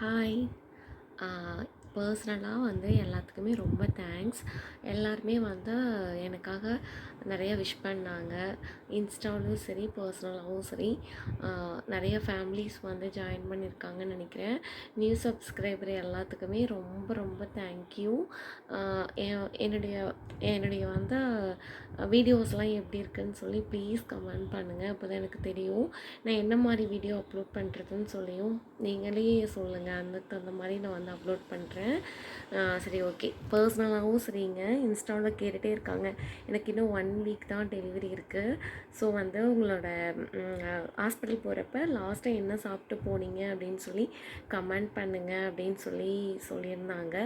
hi. Uh, பர்சனலாக வந்து எல்லாத்துக்குமே ரொம்ப தேங்க்ஸ் எல்லாருமே வந்து எனக்காக நிறைய விஷ் பண்ணாங்க. இன்ஸ்டாலும் சரி பர்சனலாகவும் சரி. நிறைய ஃபேமிலிஸ் வந்து ஜாயின் பண்ணியிருக்காங்கன்னு நினைக்கிறேன். நியூ சப்ஸ்கிரைபர் எல்லாத்துக்குமே ரொம்ப ரொம்ப தேங்க்யூ என்னுடைய என்னுடைய வந்து வீடியோஸ்லாம் எப்படி இருக்குன்னு சொல்லி ப்ளீஸ் கமெண்ட் பண்ணுங்கள் அப்போ தான் எனக்கு தெரியும். நான் என்ன மாதிரி வீடியோ அப்லோட் பண்ணுறதுன்னு சொல்லியும் நீங்களே சொல்லுங்கள் அதுக்கு தகுந்த மாதிரி நான் வந்து அப்லோட் பண்ணுறேன் சரி ஓகே பர்சனலாகவும் சரிங்க. இன்ஸ்டாவில் கேட்டுகிட்டே இருக்காங்க. எனக்கு இன்னும் ஒன் வீக் தான் டெலிவரி இருக்குது ஸோ வந்து உங்களோட ஹாஸ்பிட்டல் போகிறப்ப லாஸ்ட்டாக என்ன சாப்பிட்டு போனீங்க அப்படின்னு சொல்லி கமெண்ட் பண்ணுங்க அப்படின்னு சொல்லி சொல்லியிருந்தாங்க.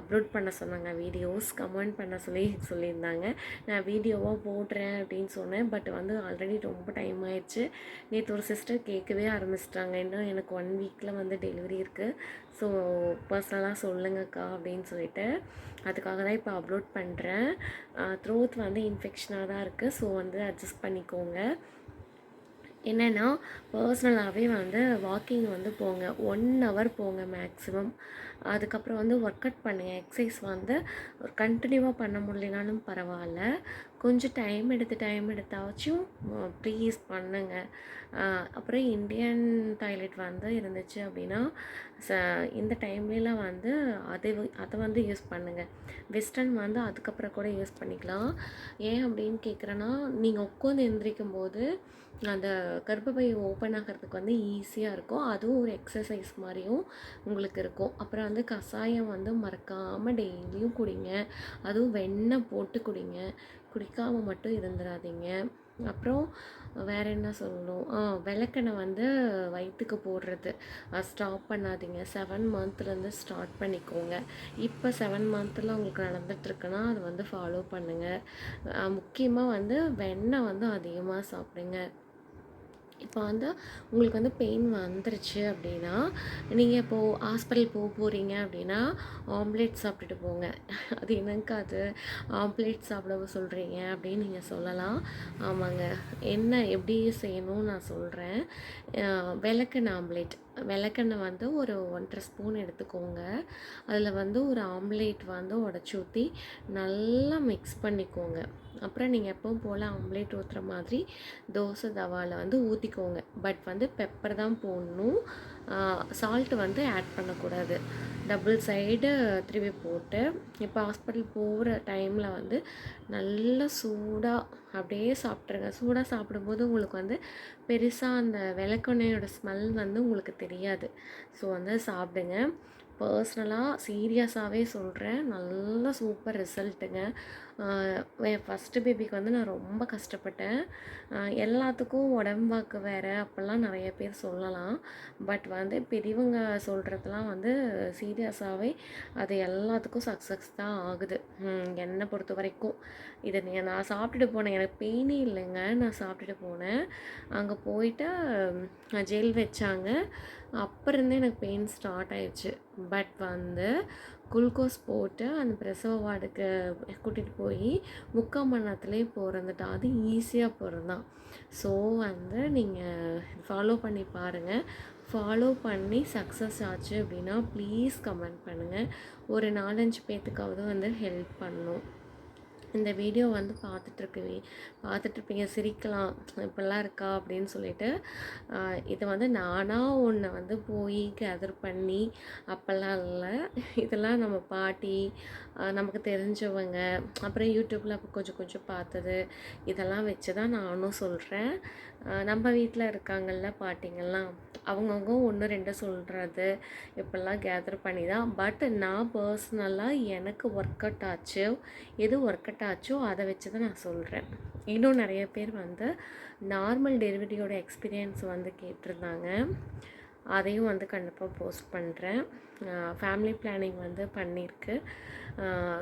அப்லோட் பண்ண சொன்னாங்க. வீடியோஸ் கமெண்ட் பண்ண சொல்லி சொல்லியிருந்தாங்க. நான் வீடியோவாக போடுறேன் அப்படின்னு சொன்னேன். பட் வந்து ஆல்ரெடி ரொம்ப டைம் ஆயிடுச்சு. நேற்று ஒரு சிஸ்டர் கேட்கவே ஆரம்பிச்சிட்டாங்க. இன்னும் எனக்கு ஒன் வீக்கில் வந்து டெலிவரி இருக்குது ஸோ பர்சனலாக சொல்லுங்கக்கா அப்படின்னு சொல்லிட்டு அதுக்காக தான் இப்போ அப்லோட் பண்ணுறேன் த்ரோத் வந்து இன்ஃபெக்ஷனாக தான் இருக்குது ஸோ வந்து அட்ஜஸ்ட் பண்ணிக்கோங்க. என்னென்னா பர்சனலாகவே வந்து வாக்கிங் வந்து போங்க. ஒன் ஹவர் போங்க மேக்ஸிமம் அதுக்கப்புறம் வந்து ஒர்க் அவுட் பண்ணுங்கள் எக்ஸசைஸ் வந்து ஒரு கண்டினியூவாக பண்ண முடியலனாலும் பரவாயில்ல. கொஞ்சம் டைம் எடுத்து டைம் எடுத்தாச்சும் ப்ளீஸ் பண்ணுங்கள் அப்புறம் இந்தியன் டாய்லெட் வந்து இருந்துச்சு அப்படின்னா ச இந்த டைம்லலாம் வந்து அதை அதை வந்து யூஸ் பண்ணுங்கள் வெஸ்டர்ன் வந்து அதுக்கப்புறம் கூட யூஸ் பண்ணிக்கலாம். ஏன் அப்படின்னு கேட்குறேன்னா நீங்கள் உட்காந்து எந்திரிக்கும் போது அந்த கர்ப்பப்பை ஓப்பன் ஆகிறதுக்கு வந்து ஈஸியாக இருக்கும். அதுவும் ஒரு எக்ஸசைஸ் மாதிரியும் உங்களுக்கு இருக்கும். அப்புறம் வந்து கஷாயம் வந்து மறக்காமல் டெய்லியும் குடிங்க. அதுவும் வெண்ணெய் போட்டு குடிங்க. குடிக்காமல் மட்டும் இருந்துடாதீங்க அப்புறம் வேற என்ன சொல்லணும்? ஆ விளக்கெண்ணெய் வந்து வயிற்றுக்கு போடுறது. ஸ்டாப் பண்ணாதீங்க. செவன் மந்த்லேருந்து ஸ்டார்ட் பண்ணிக்கோங்க. இப்போ செவன் மந்த்தில் உங்களுக்கு நடந்துகிட்ருக்குன்னா அது வந்து ஃபாலோ பண்ணுங்கள் முக்கியமாக வந்து வெண்ணெய் வந்து அதிகமாக சாப்பிடுங்க. இப்போ வந்து உங்களுக்கு வந்து பெயின் வந்துருச்சு அப்படின்னா நீங்கள் இப்போது ஹாஸ்பிட்டல் போக போகிறீங்க அப்படின்னா ஆம்லேட் சாப்பிட்டுட்டு போங்க. அது என்னங்கா அது? ஆம்லேட் சாப்பிட சொல்கிறீங்க அப்படின்னு நீங்கள் சொல்லலாம். ஆமாங்க. என்ன எப்படி செய்யணும்னு நான் சொல்கிறேன் விளக்குன ஆம்லேட் விளக்கெண்ணெய் வந்து ஒரு ஒன்றரை ஸ்பூன் எடுத்துக்கோங்க. அதில் வந்து ஒரு ஆம்லேட் வந்து உடச்சி ஊற்றி நல்லா மிக்ஸ் பண்ணிக்கோங்க. அப்புறம் நீங்கள் எப்பவும் போல் ஆம்லேட் ஊற்றுற மாதிரி தோசை தவாவில் வந்து ஊற்றிக்கோங்க பட் வந்து பெப்பர் தான் போடணும். சால்ட்டு வந்து ஆட் பண்ணக்கூடாது. டபுள் சைடு திருவி போட்டு இப்போ ஹாஸ்பிட்டல் போகிற டைமில் வந்து நல்லா சூடாக அப்படியே சாப்பிட்ருங்க சூடாக சாப்பிடும்போது உங்களுக்கு வந்து பெருசாக அந்த விளக்கெண்ணையோட ஸ்மெல் வந்து உங்களுக்கு தெரியாது. ஸோ வந்து சாப்பிடுங்க. பர்சனலாக சீரியஸாகவே சொல்கிறேன் நல்ல சூப்பர் ரிசல்ட்டுங்க. என் ஃபஸ்ட்டு பேபிக்கு வந்து நான் ரொம்ப கஷ்டப்பட்டேன். எல்லாத்துக்கும் உடம்பாக்கு வேறு அப்போல்லாம் நிறைய பேர் சொல்லலாம். பட் வந்து பெரியவங்க சொல்கிறதுலாம் வந்து சீரியஸாகவே அது எல்லாத்துக்கும் சக்ஸஸ் தான் ஆகுது. என்னை பொறுத்த வரைக்கும். இதை நீ நான் சாப்பிட்டுட்டு போனேன். எனக்கு பெயினே இல்லைங்க. நான் சாப்பிட்டுட்டு போனேன். அங்கே போயிட்டு ஜெயில் வச்சாங்க. அப்போ இருந்தே எனக்கு பெயின் ஸ்டார்ட் ஆயிடுச்சு. பட் வந்து குளுக்கோஸ் போட்டு அந்த பிரசவ வார்டுக்கு கூட்டிகிட்டு போய் முக்கால் மணி நேரத்துலேயே பிறந்துட்டா. அது ஈஸியாக பிறந்தான். ஸோ வந்து நீங்கள் ஃபாலோ பண்ணி பாருங்கள் ஃபாலோ பண்ணி சக்ஸஸ் ஆச்சு அப்படின்னா ப்ளீஸ் கமெண்ட் பண்ணுங்கள் ஒரு நாலஞ்சு பேர்த்துக்காவது வந்து ஹெல்ப் பண்ணும். இந்த வீடியோ வந்து பார்த்துட்ருக்குவி. பார்த்துட்ருப்பீங்க சிரிக்கலாம் இப்படிலாம் இருக்கா? அப்படின்னு சொல்லிட்டு இதை இது வந்து நானாக ஒன்று வந்து போய் கேதர் பண்ணி அப்போல்லாம் இல்லை. இதெல்லாம் நம்ம பாட்டி நமக்கு தெரிஞ்சவங்க அப்புறம் யூடியூப்பில் அப்போ கொஞ்சம் கொஞ்சம் பார்த்தது இதெல்லாம் வச்சு தான் நானும் சொல்கிறேன் நம்ம வீட்டில் இருக்காங்கல்ல பாட்டிங்கள்லாம் அவங்கவுங்க ஒன்று ரெண்டு சொல்கிறது இப்படிலாம் கேதர் பண்ணி தான் பட் நான் பர்சனலாக எனக்கு ஒர்க் அவுட் ஆச்சு. எது ஒர்க் அவுட் ஆச்சோ அதை வச்சு தான் நான் சொல்கிறேன் இன்னும் நிறைய பேர் வந்து நார்மல் டெலிவரியோட எக்ஸ்பீரியன்ஸ் வந்து கேட்டிருந்தாங்க. அதையும் வந்து கண்டிப்பாக போஸ்ட் பண்ணுறேன் ஃபேமிலி பிளானிங் வந்து பண்ணியிருக்கு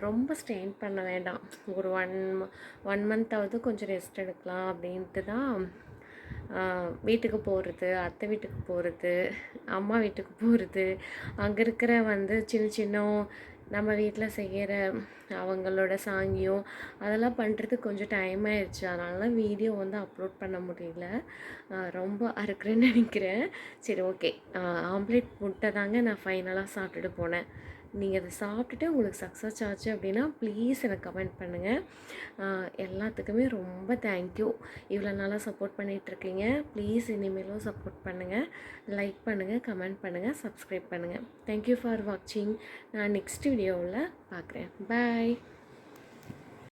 ரொம்ப ஸ்ட்ரெயின் பண்ண வேண்டாம். ஒரு ஒன் ஒன் மந்த்தாவது கொஞ்சம் ரெஸ்ட் எடுக்கலாம் அப்படின்ட்டு தான் வீட்டுக்கு போகிறது அத்தை வீட்டுக்கு போகிறது அம்மா வீட்டுக்கு போகிறது அங்கே இருக்கிற வந்து சின்ன சின்ன நம்ம வீட்டில் செய்கிற அவங்களோட சாங்கியம் அதெல்லாம் பண்ணுறதுக்கு கொஞ்சம் டைம் ஆயிடுச்சு அதனால வீடியோ வந்து அப்லோட் பண்ண முடியல. ரொம்ப அறுக்கிறேன்னு நினைக்கிறேன். சரி ஓகே ஆம்லேட் முட்டை தாங்க நான் ஃபைனலாக சாப்பிட்டுட்டு போனேன். நீங்கள் அதை சாப்பிட்டுட்டு உங்களுக்கு சக்ஸஸ் ஆச்சு அப்படின்னா ப்ளீஸ் எனக்கு கமெண்ட் பண்ணுங்கள் எல்லாத்துக்குமே ரொம்ப தேங்க்யூ இவ்வளோ நாளாக சப்போர்ட் பண்ணிகிட்ருக்கீங்க ப்ளீஸ் இனிமேலும் சப்போர்ட் பண்ணுங்கள் லைக் பண்ணுங்கள் கமெண்ட் பண்ணுங்கள் சப்ஸ்கிரைப் பண்ணுங்கள் தேங்க்யூ ஃபார் வாட்சிங் நான் நெக்ஸ்ட் வீடியோவில் பார்க்குறேன் பாய்